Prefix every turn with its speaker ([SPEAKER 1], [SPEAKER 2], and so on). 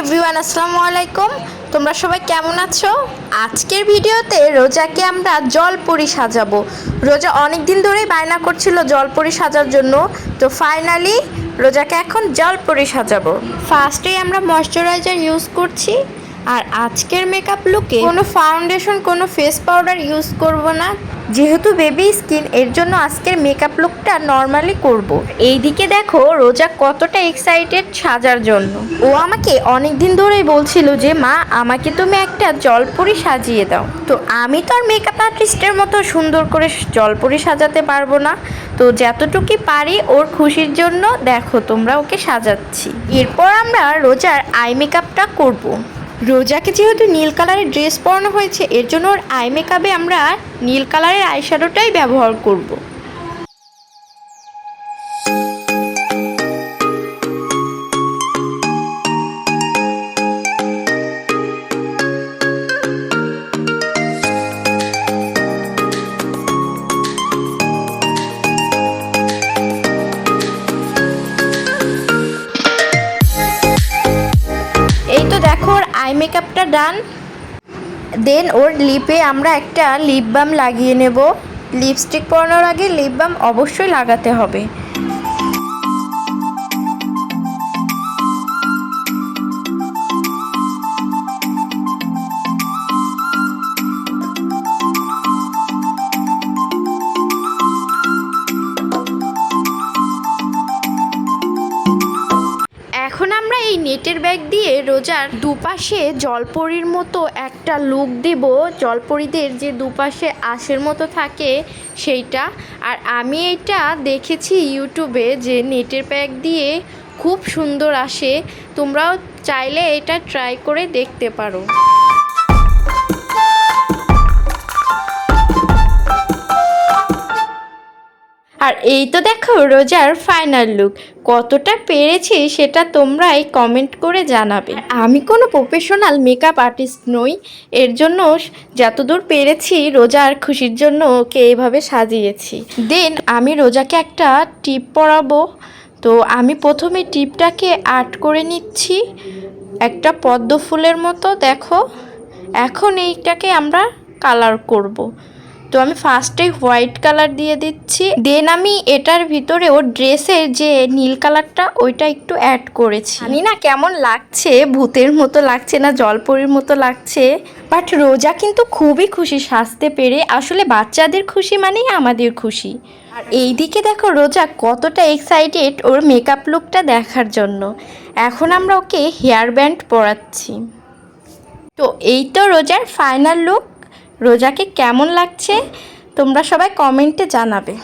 [SPEAKER 1] Everyone, আসসালামু আলাইকুম। তোমরা সবাই কেমন আছো? আজকের ভিডিওতে রোজাকে আমরা জলপরি সাজাবো। রোজা অনেক দিন ধরেই বায়না করছিল জলপরি সাজার জন্য। তো ফাইনালি রোজাকে এখন জলপরি সাজাবো। ফার্স্টেই আমরা ময়শ্চারাইজার ইউজ করছি। আর আজকের মেকআপ লুকে কোনো ফাউন্ডেশন, কোনো ফেস পাউডার ইউজ করব না। যেহেতু বেবি স্কিন এর জন্য আজকের মেকআপ লুকটা নর্মালি করব। এইদিকে দেখো, রোজা কতটা এক্সাইটেড সাজার জন্য। ও আমাকে অনেক দিন ধরেই বলছিল যে, মা, আমাকে তুমি একটা জলপরি সাজিয়ে দাও। তো আমি তো আর মেকআপ আর্টিস্টের মতো সুন্দর করে জলপরি সাজাতে পারব না। তো যতটুকু পারি ওর খুশির জন্য দেখো, তোমরা ওকে সাজাচ্ছি। এরপর আমরা রোজার আই মেকআপটা করব। রোজাকে যেহেতু নীল কালারের ড্রেস পরানো হয়েছে, এর জন্য ওর আই মেকআপে আমরা নীল কালারের আইশ্যাডোটাই ব্যবহার করব। আই মেকআপটা ডান দেন ওর লিপে আমরা একটা লিপ বাম লাগিয়ে নেব। লিপস্টিক পরানোর আগে লিপ বাম অবশ্যই লাগাতে হবে। এই নেটের ব্যাগ দিয়ে রোজার দুপাশে জলপরির মতো একটা লুক দেব। জলপরিদের যে দুপাশে আশের মতো থাকে সেইটা। আর আমি এটা দেখেছি ইউটিউবে যে নেটের ব্যাগ দিয়ে খুব সুন্দর আসে। তোমরাও চাইলে এটা ট্রাই করে দেখতে পারো। আর এই তো দেখো রোজার ফাইনাল লুক কতটা পেরেছি সেটা তোমরাই কমেন্ট করে জানাবে। আমি কোনো প্রফেশনাল মেকআপ আর্টিস্ট নই, এর জন্য যতদূর পেরেছি রোজার খুশির জন্য ওকে এইভাবে সাজিয়েছি। দেন আমি রোজাকে একটা টিপ পরাবো। তো আমি প্রথমে টিপটাকে আর্ট করে নিচ্ছি। একটা পদ্ম ফুলের মতো, দেখো। এখন এইটাকে আমরা কালার করব। তো আমি ফার্স্টে হোয়াইট কালার দিয়ে দিচ্ছি। দেন আমি এটার ভিতরে ওর ড্রেসের যে নীল কালারটা ওইটা একটু অ্যাড করেছি। জানি না কেমন লাগছে, ভূতের মতো লাগছে না, জলপরির মতো লাগছে বাট রোজা কিন্তু খুবই খুশি, সাজতে পেরে। আসলে বাচ্চাদের খুশি মানেই আমাদের খুশি। আর এইদিকে দেখো রোজা কতটা এক্সাইটেড ওর মেকআপ লুকটা দেখার জন্য। এখন আমরা ওকে হেয়ার ব্যান্ড পরাচ্ছি। তো এই তো রোজার ফাইনাল লুক রোজাকে কেমন লাগছে? তোমরা সবাই কমেন্টে জানাবে।